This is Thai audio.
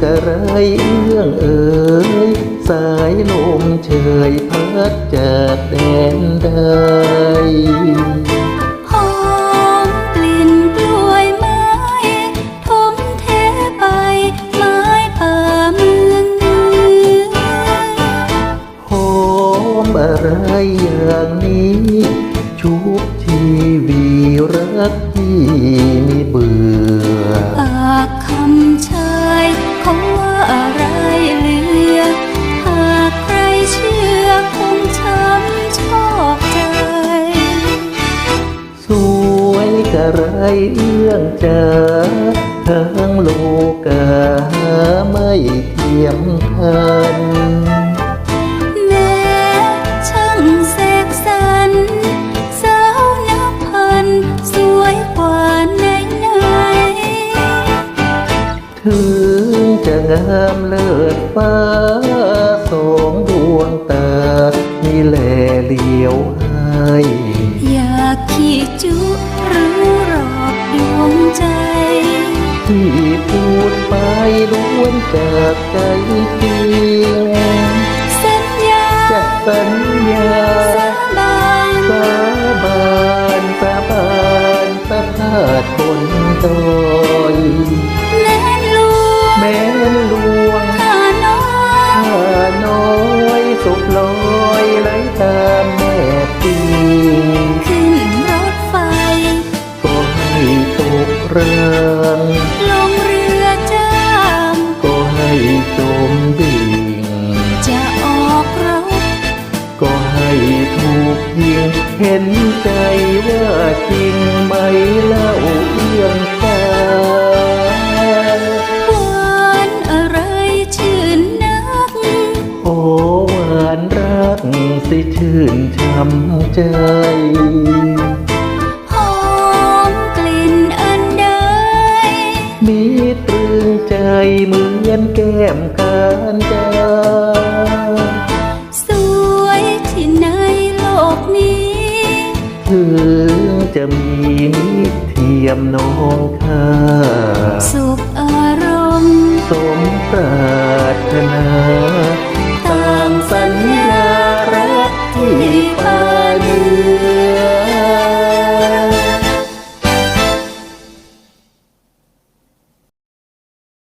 กระไรเอื้องเอ่ยสายลมเชยพัดจากแดนใดหอมกลิ่นกล้วยไม้ทมเทไปไม้ป่าเมืองเหนือหอมอะไรอย่างนี้ ชุบชีวีรักที่ กระไรเอื้องเจอทั้งโลกาหาไม่เทียมทันแม้ช่างเสกสรรสาวนับพันสวยกว่าไหนไหนถึงจะงามเลิศฟ้าสองดวงตามีแลเหลียวให้อยากขี้จุรู้ ดวงใจ ที่พูดไปล้วนจากใจจริงสัญญาจะสัญญาสาบานสาบานสาบานสะพาดบนดอยแน่นลวงแม้นลวงข้าน้อยข้าน้อยสุกลอยไหลตามแม่ ถูกยิงเห็นใจว่าจริงไหมเล่าเอื้องตาหวานอะไรชื่นนัก โอ้หวานรักสิชื่นช้ำใจหอมกลิ่นอันใดมีตรึงใจเหมือนแก้มการจา จะมีมิตรเทียมน้องข้าสุขอารมณ์ สมปรารถนา